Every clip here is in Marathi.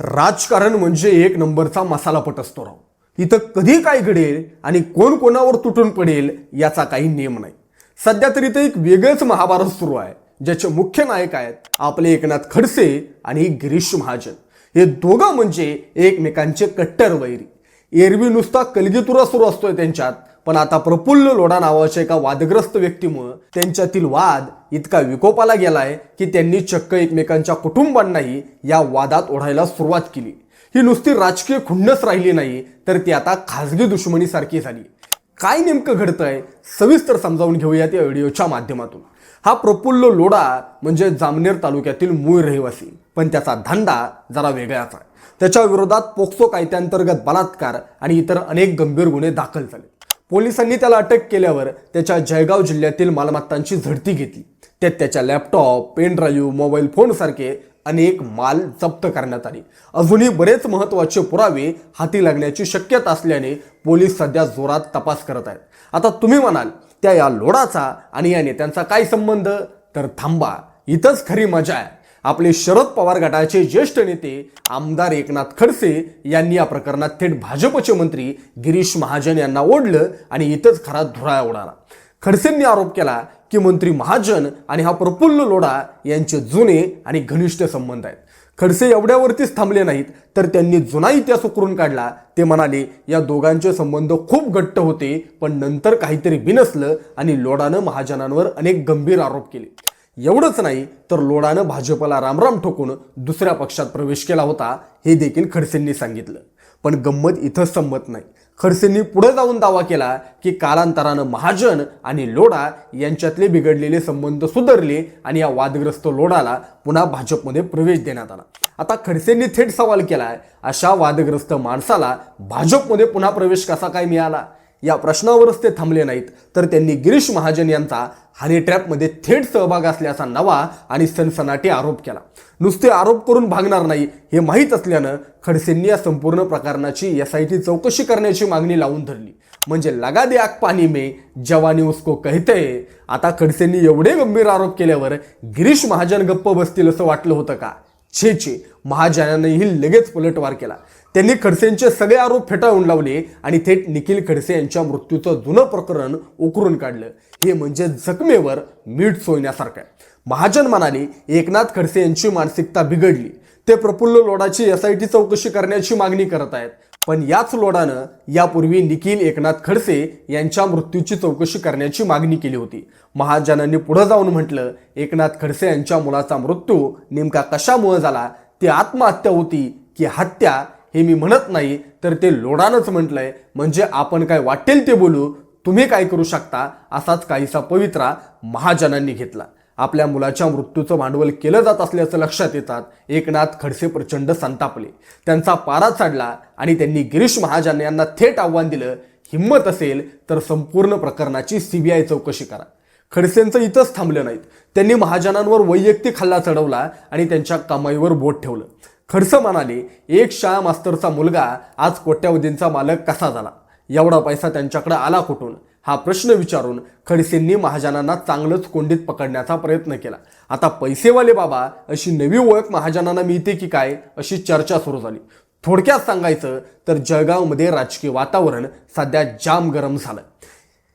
राजकारण म्हणजे एक नंबरचा मसालापट असतो राव. इथं कधी काय घडेल आणि कोण कोणावर तुटून पडेल याचा काही नियम नाही. सध्या तरी इथं एक वेगळंच महाभारत सुरू आहे ज्याचे मुख्य नायक आहेत आपले एकनाथ खडसे आणि गिरीश महाजन. हे दोघं म्हणजे एकमेकांचे कट्टर वैरी. एरवी नुसता कलगीतुरा सुरू असतोय त्यांच्यात पण आता प्रफुल्ल लोढा नावाच्या एका वादग्रस्त व्यक्तीमुळं त्यांच्यातील वाद इतका विकोपाला गेलाय की त्यांनी चक्क एकमेकांच्या कुटुंबांनाही या वादात ओढायला सुरुवात केली. ही नुसती राजकीय खुंडच राहिली नाही तर ती आता खाजगी दुश्मनीसारखी झाली. काय नेमकं घडतंय सविस्तर समजावून घेऊयात या व्हिडिओच्या माध्यमातून. हा प्रफुल्ल लोढा म्हणजे जामनेर तालुक्यातील मूळ रहिवासी पण त्याचा धंदा जरा वेगळाच आहे. त्याच्या विरोधात पोक्सो कायद्याअंतर्गत बलात्कार आणि इतर अनेक गंभीर गुन्हे दाखल झाले. पोलिसांनी त्याला अटक केल्यावर त्याच्या जळगाव जिल्ह्यातील मालमत्तांची झडती घेतली. त्यात त्याच्या laptop pen drive mobile phone सारखे अनेक माल जप्त करण्यात आले. अजूनही बरेच महत्त्वाचे पुरावे हाती लागण्याची शक्यता असल्याने पोलीस सध्या जोरात तपास करत आहेत. आता तुम्ही म्हणाल त्या या लोडाचा आणि या नेत्यांचा काय संबंध? तर थांबा इथंच खरी मजा आहे. आपले शरद पवार गटाचे ज्येष्ठ नेते आमदार एकनाथ खडसे यांनी या प्रकरणात थेट भाजपचे मंत्री गिरीश महाजन यांना ओढलं आणि इथंच खरा धुरा उडाला. खडसेंनी आरोप केला की मंत्री महाजन आणि हा प्रफुल्ल लोढा यांचे जुने आणि घनिष्ठ संबंध आहेत. खडसे एवढ्यावरतीच थांबले नाहीत तर त्यांनी जुना इतिहास उकरून काढला. ते म्हणाले या दोघांचे संबंध खूप घट्ट होते पण नंतर काहीतरी बिनसलं आणि लोडानं महाजनांवर अनेक गंभीर आरोप केले. एवढंच नाही तर लोडानं भाजपला रामराम ठोकून दुसऱ्या पक्षात प्रवेश केला होता हे देखील खडसेंनी सांगितलं. पण गंमत इथं संमत नाही. खडसेंनी पुढे जाऊन दावा केला की कालांतरानं महाजन आणि लोढा यांच्यातले बिघडलेले संबंध सुधारले आणि या वादग्रस्त लोढाला पुन्हा भाजपमध्ये प्रवेश देण्यात आला. आता खडसेंनी थेट सवाल केलाय अशा वादग्रस्त माणसाला भाजपमध्ये पुन्हा प्रवेश कसा काय मिळाला? या प्रश्नावरच ते थांबले नाहीत. तर त्यांनी गिरीश महाजन यांचा हनी ट्रॅपमध्ये थेट सहभाग असल्याचा नवा आणि सनसनाटी आरोप केला. नुसते आरोप करून भागणार नाही हे माहीत असल्यानं खडसेंनी या संपूर्ण प्रकरणाची एस आय टी चौकशी करण्याची मागणी लावून धरली. म्हणजे लगा दे आग पाणी में जवानी उसको कहते. आता खडसेंनी एवढे गंभीर आरोप केल्यावर गिरीश महाजन गप्प बसतील असं वाटलं होतं का? छे छे महाजनानेही लगेच पलटवार केला. त्यांनी खडसेंचे सगळे आरोप फेटाळून लावले आणि थेट निखिल खडसे यांच्या मृत्यूचं जुनं प्रकरण उकरून काढलं. हे म्हणजे जखमेवर मीठ सोयण्यासारखं आहे. महाजन म्हणाले एकनाथ खडसे यांची मानसिकता बिघडली. ते प्रफुल्ल लोडाची एस आय टी चौकशी करण्याची मागणी करत आहेत. पण याच लोडानं यापूर्वी निखिल एकनाथ खडसे यांच्या मृत्यूची चौकशी करण्याची मागणी केली होती. महाजनांनी पुढे जाऊन म्हटलं एकनाथ खडसे यांच्या मुलाचा मृत्यू नेमका कशामुळे झाला? ती आत्महत्या होती की हत्या? हे मी म्हणत नाही तर ते लोडानंच म्हटलंय. म्हणजे आपण काय वाटेल ते बोलू? तुम्ही काय करू शकता? असाच काहीसा पवित्रा महाजनांनी घेतला. आपल्या मुलाच्या मृत्यूचं भांडवल केलं जात असल्याचं लक्षात येतात. एकनाथ खडसे प्रचंड संतापले. त्यांचा पारा चढला आणि त्यांनी गिरीश महाजन यांना थेट आव्हान दिलं हिंमत असेल तर संपूर्ण प्रकरणाची सीबीआय चौकशी करा. खडसेंचं इथंच थांबलं नाहीत. त्यांनी महाजनांवर वैयक्तिक हल्ला चढवला आणि त्यांच्या कमाईवर बोट ठेवलं. खडसे म्हणाले एक शाळा मास्तरचा मुलगा आज कोट्यावधींचा मालक कसा झाला? एवढा पैसा त्यांच्याकडे आला कुठून? हा प्रश्न विचारून खडसेंनी महाजनांना चांगलंच कोंडीत पकडण्याचा प्रयत्न केला. आता पैसेवाले बाबा अशी नवी ओळख महाजनांना मिळते की काय अशी चर्चा सुरू झाली. थोडक्यात सांगायचं तर जळगावमध्ये राजकीय वातावरण सध्या जाम गरम झालं.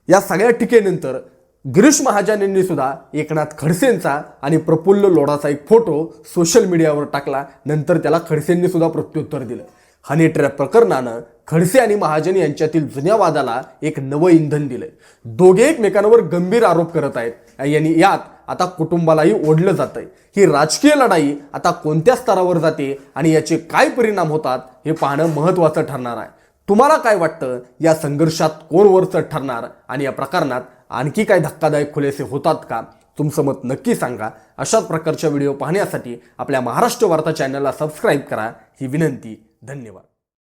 या सगळ्या टीकेनंतर गिरीश महाजन यांनी सुद्धा एकनाथ खडसेंचा आणि प्रफुल्ल लोढाचा एक फोटो सोशल मीडियावर टाकला. नंतर त्याला खडसेंनी सुद्धा प्रत्युत्तर दिलं. हनी ट्रॅप प्रकरणानं खडसे आणि महाजन यांच्यातील जुन्या वादाला एक नवं इंधन दिलंय. दोघे एकमेकांवर गंभीर आरोप करत आहेत यांनी यात आता कुटुंबालाही ओढलं जातंय. ही राजकीय लढाई आता कोणत्या स्तरावर जाते आणि याचे काय परिणाम होतात हे पाहणं महत्त्वाचं ठरणार आहे. तुम्हाला काय वाटतं? या संघर्षात कोण वरचढ ठरणार आणि या प्रकरणात आणखी काय धक्कादायक खुलासे होतात का? तुमचं मत नक्की सांगा. अशाच प्रकारच्या व्हिडिओ पाहण्यासाठी आपल्या महाराष्ट्र वार्ता चॅनलला सबस्क्राईब करा. ही विनंती. धन्यवाद.